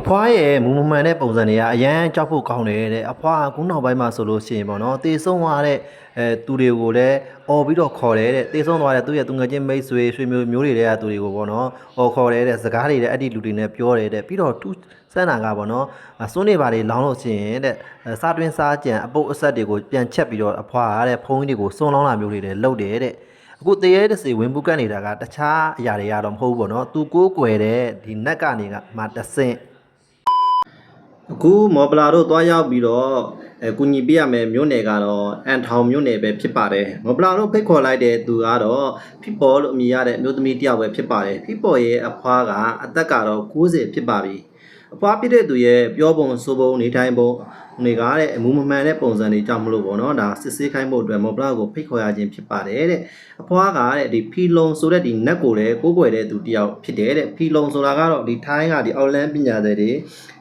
အဖွားရဲ့မူမမှန်တဲ့ပုံစံတွေကအရန်ကြောက်ဖို့ကောင်းတယ်တဲ့အဖွားကခုနောက်ပိုင်းမှာဆိုလို့ရှိရင်ပေါ့နော်တေဆုံးသွားတဲ့အဲသူတွေကိုလည်းអော်ပြီးတော့ခေါ်တယ်တဲ့တေဆုံးသွားတဲ့သူ့ရဲ့သူငယ်ချင်းမိတ်ဆွေဆွေမျိုးမျိုးတွေတဲ့သူတွေကိုပေါ့နော်អော်ခေါ်တယ်တဲ့စကားတွေတဲ့အဲ့ဒီလူတွေနဲ့ပြောတယ်တဲ့ပြီးတော့သူစမ်းတာကပေါ့နော်အစွန်းနေပါတွေလောင်းလို့ရှိရင်တဲ့အဲစားတွင်းစားကြံအပုတ်အဆက်တွေကိုပြန်ချက်ပြီးတော့အဖွားကတဲ့ဖုံးကြီးတွေကိုစွန်းလောင်းလာမျိုးတွေလည်းလုပ်တယ်တဲ့အခုတရေတစီဝင်ပုတ်ကတ်နေတာကတခြားအရာတွေကတော့မဟုတ်ဘူးပေါ့နော်သူကိုးကွယ်တဲ့ဒီနက်ကနေကမှတဆင့် အခုမော်ပလာတို့သွားရောက်ပြီးတော့အဲကုညီပြရမယ်မြို့နယ်ကတော့အန်ထောင်မြို့နယ်ပဲဖြစ်ပါတယ်မော်ပလာတို့ဖိတ်ခေါ်လိုက်တဲ့သူကတော့ဖိပေါ်လို့အမည်ရတဲ့မြို့သမီးတယောက်ပဲဖြစ်ပါတယ်ဖိပေါ်ရဲ့အဖွားကအသက်ကတော့90ဖြစ်ပါပြီ အဖွားဖြစ်တဲ့သူရဲ့ပြောပုံဆိုပုံနေထိုင်ပုံတွေကတဲ့အမူမမှန်တဲ့ပုံစံတွေကြောင့်မလို့ပေါ့နော်ဒါစစ်ဆေးခိုင်းဖို့အတွက်မော်ပလာကိုဖိတ်ခေါ်ရခြင်းဖြစ်ပါတယ်တဲ့အဖွားကတဲ့ဒီဖီလုံဆိုတဲ့ဒီနက်ကိုလည်းကိုးကွယ်တဲ့သူတယောက်ဖြစ်တယ်တဲ့ဖီလုံဆိုတာကတော့ဒီထိုင်းကဒီအော်လန်ပညာတွေတွေ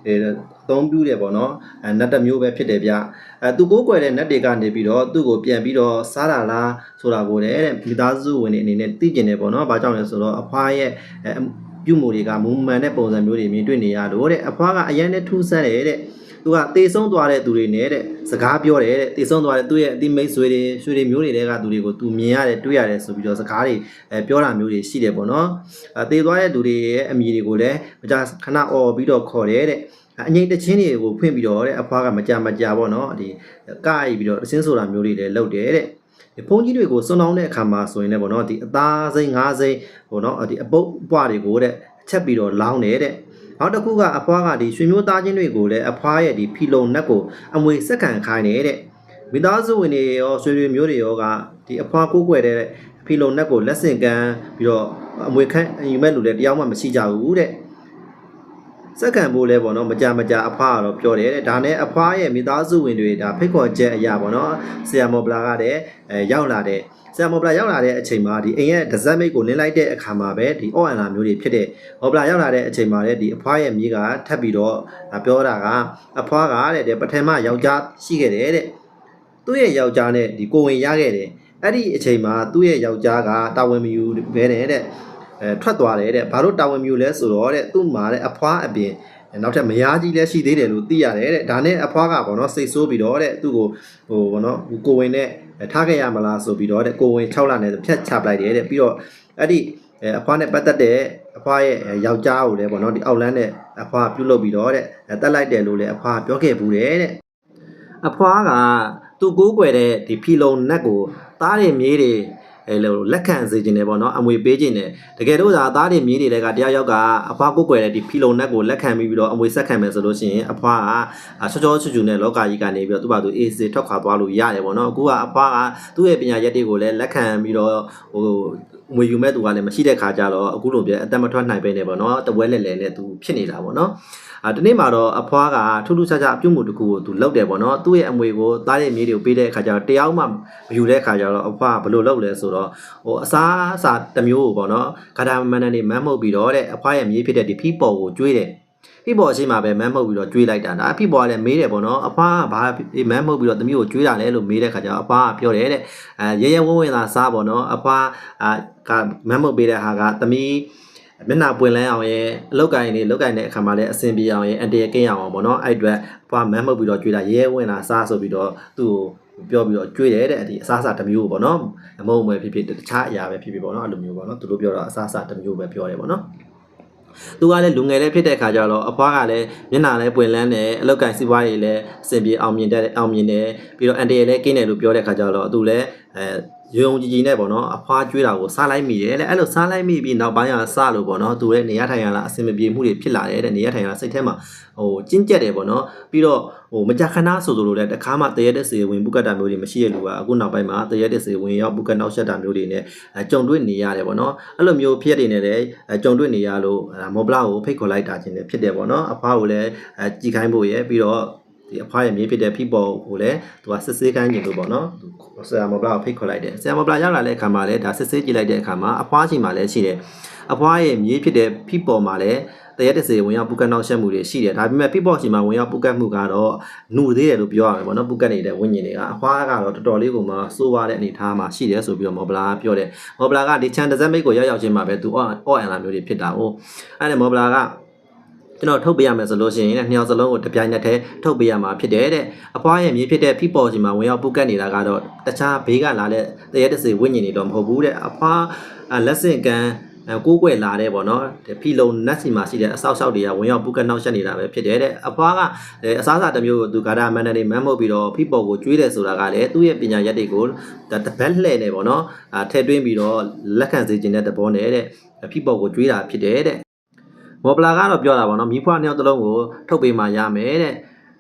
အဲအသုံးပြုတယ်ပေါ့နော်အဲနတ်တစ်မျိုးပဲဖြစ်တယ်ဗျအဲသူကိုးကွယ်တဲ့နတ်တွေကနေပြီးတော့သူ့ကိုပြန်ပြီးတော့စားတာလားဆိုတာကိုလည်းတဲ့မိသားစုဝင်တွေအနေနဲ့သိကျင်တယ်ပေါ့နော်ဘာကြောင့်လဲဆိုတော့အဖွားရဲ့အဲ ပြုမှုတွေကမူမှန်တဲ့ပုံစံမျိုးတွေမြင်တွေ့နေရလို့တဲ့အဖွားကအရန်နဲ့ထူးဆန်းတယ်တဲ့သူကတေဆုံးသွားတဲ့သူတွေနဲ့တဲ့စကားပြောတယ်တဲ့တေဆုံးသွားတဲ့သူ့ရဲ့အတိမိတ်ဆွေတွေဆွေတွေမျိုးတွေကသူတွေကိုသူမြင်ရတယ်တွေ့ရတယ်ဆိုပြီးတော့စကားတွေအဲပြောတာမျိုးတွေရှိတယ်ပေါ့နော်အဲတေသွားတဲ့သူတွေရဲ့အမည်တွေကိုလည်းမကြာခဏអော်ပြီးတော့ခေါ်တယ်တဲ့အငိမ့်တချင်းတွေကိုဖွင့်ပြီးတော့တဲ့အဖွားကမကြာမကြာပေါ့နော်ဒီကားပြီးတော့အစင်းဆိုတာမျိုးတွေလည်းလုပ်တယ်တဲ့ ဒီဖုန်းကြီးတွေကိုစွန့်နှောင်းတဲ့အခါမှာဆိုရင်လည်းပေါ့နော်ဒီအသားစိမ်းငါးစိမ်းပေါ့နော်ဒီအပုပ်ပွားတွေကိုတဲ့ချက်ပြီးတော့လောင်းတယ်တဲ့နောက်တစ်ခုကအဖွားကဒီရွှေမျိုးသားချင်းတွေကိုလည်းအဖွားရဲ့ဒီဖီလုံနက်ကိုအမွေစက္ကန့်ခိုင်းနေတဲ့မိသားစုဝင်တွေရောဆွေတွေမျိုးတွေရောကဒီအဖွားကိုးကွယ်တဲ့ဖီလုံနက်ကိုလက်ဆင့်ကမ်းပြီးတော့အမွေခန့်ယူမဲ့လူလည်းတရားမှမရှိကြဘူးတဲ့ စက္ကန့်ဖို့လဲပေါ့နော်မကြမကြအဖွားကတော့ပြောတယ်တဲ့ဒါနဲ့အဖွားရဲ့မိသားစုဝင်တွေဒါဖိတ်ခေါ်ချက်အရာပေါ့နော်ဆရာမော်ပလာကတဲ့အဲရောက်လာတဲ့ဆရာမော်ပလာရောက်လာတဲ့အချိန်မှာဒီအိမ်ရဲ့ဒဇက်မိတ်ကိုနင်းလိုက်တဲ့အခါမှာပဲဒီအော့အန်လာမျိုးတွေဖြစ်တဲ့မော်ပလာရောက်လာတဲ့အချိန်မှာလည်းဒီအဖွားရဲ့မိကထပ်ပြီးတော့ဒါပြောတာကအဖွားကတဲ့တဲ့ပထမယောက်ျားရှိခဲ့တယ်တဲ့သူ့ရဲ့ယောက်ျားနဲ့ဒီကိုဝင်ရခဲ့တယ်အဲ့ဒီအချိန်မှာသူ့ရဲ့ယောက်ျားကတာဝန်မယူဘဲနဲ့တဲ့ အဲထွက်သွားတယ်တဲ့ဘာလို့တာဝန်မျိုးလဲဆိုတော့တဲ့သူ့မှာတဲ့အဖွားအပြင်နောက်ထပ်မယားကြီးလည်းရှိသေးတယ်လို့သိရတယ်တဲ့ဒါနဲ့အဖွားကပေါ့နော်စိတ်ဆိုးပြီးတော့တဲ့သူ့ကိုဟိုပေါ့နော်ကိုဝင်နဲ့ထားခဲ့ရမလားဆိုပြီးတော့တဲ့ကိုဝင်6လနဲ့ဖြတ်ချပလိုက်တယ်တဲ့ပြီးတော့အဲ့ဒီအဖွားနဲ့ပတ်သက်တဲ့အဖွားရဲ့ယောက်ျားကိုလည်းပေါ့နော်ဒီအောက်လန်းနဲ့အဖွားပြုတ်လုပ်ပြီးတော့တဲ့တက်လိုက်တယ်လို့လည်းအဖွားပြောခဲ့ဘူးတဲ့တဲ့အဖွားကသူ့ကိုးကွယ်တဲ့ဒီဖီလုံနက်ကိုသားတွေမြေးတွေ အဲလိုလက်ခံစေခြင်းတယ်ပေါ့နော်အမွေပေးခြင်းတယ်တကယ်တော့ဒါသားတွေမြေးတွေကတရားရောက်ကအဖွားကိုယ်ကွယ်တဲ့ဒီဖီလုံနက်ကိုလက်ခံပြီးပြီးတော့အမွေဆက်ခံမယ်ဆိုလို့ရှိရင်အဖွားကချောချောချူချူနဲ့လောကကြီးကနေပြီးတော့သူ့ဘာသူအေးစေထွက်ခွာသွားလို့ရတယ်ပေါ့နော်အခုကအဖွားကသူ့ရဲ့ပညာရက်တွေကိုလည်းလက်ခံပြီးတော့ဟို ငွေယူမဲ့သူကလည်းမရှိတဲ့ခါကြတော့အခုလိုပြအသက်မထွက်နိုင်ပဲနေပေါ့နော်တပွဲလဲလဲနဲ့သူဖြစ်နေတာပေါ့နော်အာဒီနေ့မှာတော့အဖွားကထူးထူးခြားခြားအပြုတ်မှုတစ်ခုကိုသူလုပ်တယ်ပေါ့နော်သူ့ရဲ့အမွေကိုသားရဲ့မြေးတွေကိုပေးတဲ့အခါကျတော့တရားမှမယူတဲ့အခါကျတော့အဖွားကဘယ်လိုလုပ်လဲဆိုတော့ဟိုအစားအစာတစ်မျိုးကိုပေါ့နော်ဂါတာမန်နန်နေမမ်းမှုတ်ပြီးတော့တဲ့အဖွားရဲ့မြေးဖြစ်တဲ့ဒီဖီပေါ်ကိုကျွေးတယ် ဖီပေါ်အရှိမှပဲမမ်းမှုတ်ပြီးတော့ကျွေးလိုက်တာဒါဖီပေါ်ကလည်းမေးတယ်ပေါ့နော်အဖွားကဘာမမ်းမှုတ်ပြီးတော့သမီးကိုကျွေးတာလဲလို့မေးတဲ့အခါကျတော့အဖွားကပြောတယ်တဲ့အဲရဲရဲဝံ့ဝံ့သာစားပေါ့နော်အဖွားအာကမမ်းမှုတ်ပေးတဲ့ဟာကသမီးမျက်နှာပွင့်လန်းအောင်ရဲ့အလောက်ကင်နေလောက်ကင်တဲ့အခါမှာလည်းအဆင်ပြေအောင်ရဲ့အန်တရကင်းအောင်ပေါ့နော်အဲ့အတွက်ဖွာမမ်းမှုတ်ပြီးတော့ကြွေးတာရဲဝင်လာစားဆိုပြီးတော့သူ့ကိုပြောပြီးတော့ကြွေးတယ်တဲ့ဒီအစားအစာတစ်မျိုးပေါ့နော်အမုံမွယ်ဖြစ်ဖြစ်တခြားအရာပဲဖြစ်ဖြစ်ပေါ့နော်အဲ့လိုမျိုးပေါ့နော်သူတို့ပြောတော့အစားအစာတစ်မျိုးပဲပြောတယ်ပေါ့နော် သူကလည်းလူငယ်လေးဖြစ်တဲ့ခါကျတော့အဖွားကလည်းမျက်နှာလည်းပွင့်လန်းတယ်အလောက်ကင်စီးပွားရေးလည်းအဆင်ပြေအောင်မြင်တဲ့အောင်မြင်တယ်ပြီးတော့အန်တရလည်းကင်းတယ်လို့ပြောတဲ့ခါကျတော့သူလည်းအဲ ရုံကြည်ကြည်နဲ့ပေါ့နော်အဖွားကျွေးတာကိုစားလိုက်မိတယ်တဲ့အဲ့လိုစားလိုက်မိပြီးနောက်ပိုင်းကစလို့ပေါ့နော်သူရဲ့နေရထိုင်ရလားအဆင်မပြေမှုတွေဖြစ်လာတယ်တဲ့နေရထိုင်ရလားစိတ်ထဲမှာဟိုကျဉ်ကျက်တယ်ပေါ့နော်ပြီးတော့ဟိုမကြခဏဆိုဆိုလို့လည်းတခါမှတရက်တဲ့စေဝင်ပုကတ်တာမျိုးတွေမရှိရလူကအခုနောက်ပိုင်းမှာတရက်တဲ့စေဝင်ရောက်ပုကတ်နောက်ဆက်တာမျိုးတွေနဲ့ကြုံတွေ့နေရတယ်ပေါ့နော်အဲ့လိုမျိုးဖြစ်နေတယ်ကြုံတွေ့နေရလို့မော်ဘလာကိုဖိတ်ခေါ်လိုက်တာချင်းလည်းဖြစ်တယ်ပေါ့နော်အဖွားကိုလည်းကြည်ခိုင်းဖို့ရယ်ပြီးတော့ ဒီအဖွားရဲ့မြေးဖြစ်တဲ့ဖိပေါ်ကိုလည်းသူကစစ်ဆေးခိုင်းနေလို့ပေါ့နော်ဆရာမော်ဘလာကိုဖိတ်ခေါ်လိုက်တယ်ဆရာမော်ဘလာရောက်လာတဲ့အခါမှာလည်းဒါစစ်ဆေးကြည့်လိုက်တဲ့အခါမှာအဖွားချိန်မှာလည်းရှိတယ်အဖွားရဲ့မြေးဖြစ်တဲ့ဖိပေါ်မှာလည်းတရက်တစ်စေဝင်ရောက်ပုကတ်နောက်ဆက်မှုတွေရှိတယ်ဒါပေမဲ့ဖိပေါ်ချိန်မှာဝင်ရောက်ပုကတ်မှုကတော့နှုသေးတယ်လို့ပြောရမယ်ပေါ့နော်ပုကတ်နေတဲ့ဝိညာဉ်တွေကအဖွားကတော့တော်တော်လေးကိုမှစိုးရတဲ့အနေအထားမှာရှိတယ်ဆိုပြီးတော့မော်ဘလာကပြောတယ်မော်ဘလာကဒီချန်တဇက်မိတ်ကိုရောက်ရောက်ချင်းမှာပဲသူအော့အော့အန်လာမျိုးတွေဖြစ်တာ哦အဲ့ဒါမော်ဘလာက ကျွန်တော်ထုတ်ပေးရမယ်ဆိုလို့ရှိရင်လည်းနှစ်ယောက်စလုံးကိုတစ်ပြိုင်နက်တည်းထုတ်ပေးရမှာဖြစ်တယ်တဲ့အဖွားရဲ့မြေဖြစ်တဲ့ဖိပေါ်စီမှာဝင်ရောက်ပုတ်ကတ်နေတာကတော့တခြားဘေးကလာတဲ့တရက်တစီဝိညာဉ်တွေတော့မဟုတ်ဘူးတဲ့အဖွားအာလက်ဆင့်ကန်အဲကိုးကွယ်လာတဲ့ပေါ့နော်ဒီဖီလုံနတ်စီမှာရှိတဲ့အဆောက်အအုံတွေကဝင်ရောက်ပုတ်ကတ်နှောက်ယှက်နေတာပဲဖြစ်တယ်တဲ့အဖွားကအဲအစားအစာတစ်မျိုးကိုသူကာတာမန်နယ်တွေမန်းမုတ်ပြီးတော့ဖိပေါ်ကိုကျွေးတယ်ဆိုတာကလည်းသူ့ရဲ့ပညာရက်တွေကိုဒါတပတ်လှည့်နေပေါ့နော်အာထည့်သွင်းပြီးတော့လက်ခံစေခြင်းတဲ့သဘောနဲ့တဲ့ဖိပေါ်ကိုကျွေးတာဖြစ်တယ်တဲ့ မော်ပလာကတော့ပြောတာပေါ့နော်မိဖွားနှစ်ယောက်တစ်လုံးကိုထုတ်ပေးမှရမယ်တဲ့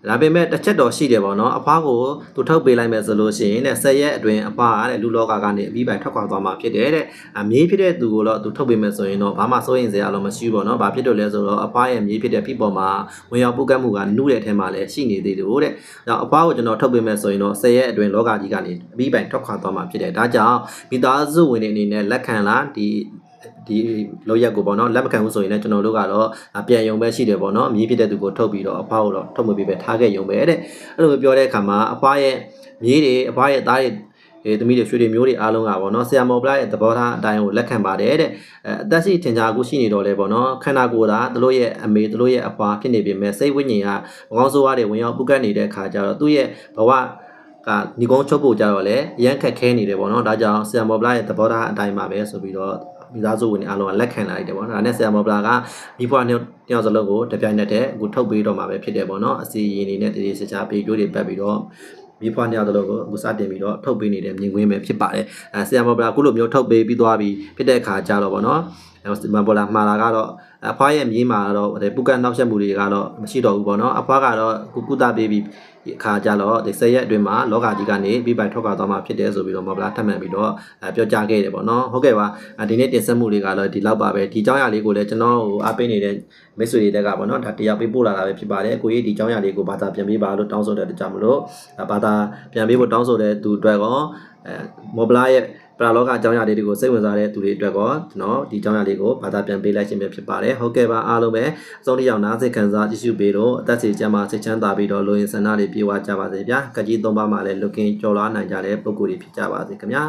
ဒါပေမဲ့တစ်ချက်တော့ရှိတယ်ပေါ့နော်အဖွားကိုသူထုတ်ပေးလိုက်မယ်ဆိုလို့ရှိရင်တဲ့10ရက်အတွင်းအဖွားကတဲ့လူလောကကနေအပြီးပိုင်ထွက်ခွာသွားမှာဖြစ်တယ်တဲ့အမြေးဖြစ်တဲ့သူကိုတော့သူထုတ်ပေးမယ်ဆိုရင်တော့ဘာမှစိုးရင်စရာတော့မရှိဘူးပေါ့နော်ဘာဖြစ်လို့လဲဆိုတော့အဖွားရဲ့မြေးဖြစ်တဲ့ဖိပေါ်မှာဝင်ရောက်ပုတ်ကတ်မှုကနုတဲ့အထက်မှာလည်းရှိနေသေးတယ်တဲ့။ဒါအဖွားကိုကျွန်တော်ထုတ်ပေးမယ်ဆိုရင်တော့10ရက်အတွင်းလောကကြီးကနေအပြီးပိုင်ထွက်ခွာသွားမှာဖြစ်တယ်။ဒါကြောင့်မိသားစုဝင်တွေအနေနဲ့လက်ခံလားဒီ ဒီလောရက်ကိုပေါ့နော်လက်မခံဘူးဆိုရင်လည်းကျွန်တော်တို့ကတော့ပြန်ယုံပဲရှိတယ်ပေါ့နော်အမြည်ဖြစ်တဲ့သူကိုထုတ်ပြီးတော့အဖွားကိုတော့ထုတ်မပေးပဲထားခဲ့ယုံပဲတဲ့အဲ့လိုမျိုးပြောတဲ့အခါမှာအဖွားရဲ့မြေးတွေအဖွားရဲ့သားတွေအဲသမီးတွေရွှေတွေမျိုးတွေအားလုံးကပေါ့နော်ဆရာမော်ပလာရဲ့သဘောထားအတိုင်းကိုလက်ခံပါတယ်တဲ့အဲအသက်ရှိထင်ရှားကိုရှိနေတော့လေပေါ့နော်ခန္ဓာကိုယ်သာသူတို့ရဲ့အမေသူတို့ရဲ့အဖွားဖြစ်နေပြီမဲ့စိတ်ဝိညာဉ်ကမကောင်းဆိုးရတွေဝင်ရောက်ပုတ်ကတ်နေတဲ့အခါကျတော့သူ့ရဲ့ဘဝကညီကုန်းချုပ်ဖို့ကြတော့လေရမ်းခက်ခဲနေတယ်ပေါ့နော်ဒါကြောင့်ဆရာမော်ပလာရဲ့သဘောထားအတိုင်းပါပဲဆိုပြီးတော့ မိသားစုဝင်တွေအားလုံးကလက်ခံလာလိုက်တယ်ပေါ့နော်ဒါနဲ့ဆရာမော်ပလာကမိဖွားနှစ်ယောက်စလုံးကိုတပြိုင်နက်တည်းအခုထုတ်ပေးတော့မှာပဲဖြစ်တယ်ပေါ့နော်အစီရင်နေနဲ့တည်တည်စချာပေးကြိုးတွေပတ်ပြီးတော့မိဖွားနှစ်ယောက်စလုံးကိုအခုစတင်ပြီးတော့ထုတ်ပေးနေတဲ့မြင်ကွင်းပဲဖြစ်ပါတယ်အဲဆရာမော်ပလာအခုလိုမျိုးထုတ်ပေးပြီးသွားပြီးဖြစ်တဲ့အခါကျတော့ပေါ့နော်အဲ မပေါ်လာမှာလာကတော့အဖွားရဲ့မြေးမှာတော့ပုကတ်နောက်ဆက်မှုတွေကတော့မရှိတော့ဘူးပေါ့နော်အဖွားကတော့ကုကုသပေးပြီးအခါကြတော့ဒီ၁၀ရက်အတွင်းမှာလောကကြီးကနေပြပိုင်ထွက်ခွာသွားမှာဖြစ်တယ်ဆိုပြီးတော့မဘလာထပ်မံပြီးတော့ပြောကြားခဲ့တယ်ပေါ့နော်ဟုတ်ကဲ့ပါဒီနေ့တင်ဆက်မှုတွေကတော့ဒီလောက်ပါပဲဒီအကြောင်းအရာလေးကိုလည်းကျွန်တော်ဟိုအားပေးနေတဲ့မိတ်ဆွေတွေတက်ကပေါ့နော်ဒါတရားပေးပို့လာတာပဲဖြစ်ပါတယ်ကိုကြီးဒီအကြောင်းအရာလေးကိုဘာသာပြန်ပေးပါလို့တောင်းဆိုတဲ့တကြမလို့ဘာသာပြန်ပေးဖို့တောင်းဆိုတဲ့သူအတွက်ကောမော်ဘလာရဲ့ ပရာလောကအကြောင်းအရာလေးတွေကိုစိတ်ဝင်စားတဲ့သူတွေအတွက်ကောကျွန်တော်ဒီအကြောင်းအရာလေးကိုဘာသာပြန်ပေးလိုက်ခြင်းပဲဖြစ်ပါတယ်ဟုတ်ကဲ့ပါအားလုံးပဲအဆုံးတစ်ယောက်နားစိတ်ခံစားကြည့်ရှုပေးတော့အသက်စီကျမ်းမာစိတ်ချမ်းသာပြီးတော့လိုရင်ဆန္ဒတွေပြေဝကြပါစေဗျာကကြီးသုံးပါးမှာလည်းလွတ်ကင်းကြော်လွားနိုင်ကြတဲ့ပုံကိုယ်တွေဖြစ်ကြပါစေခင်ဗျာ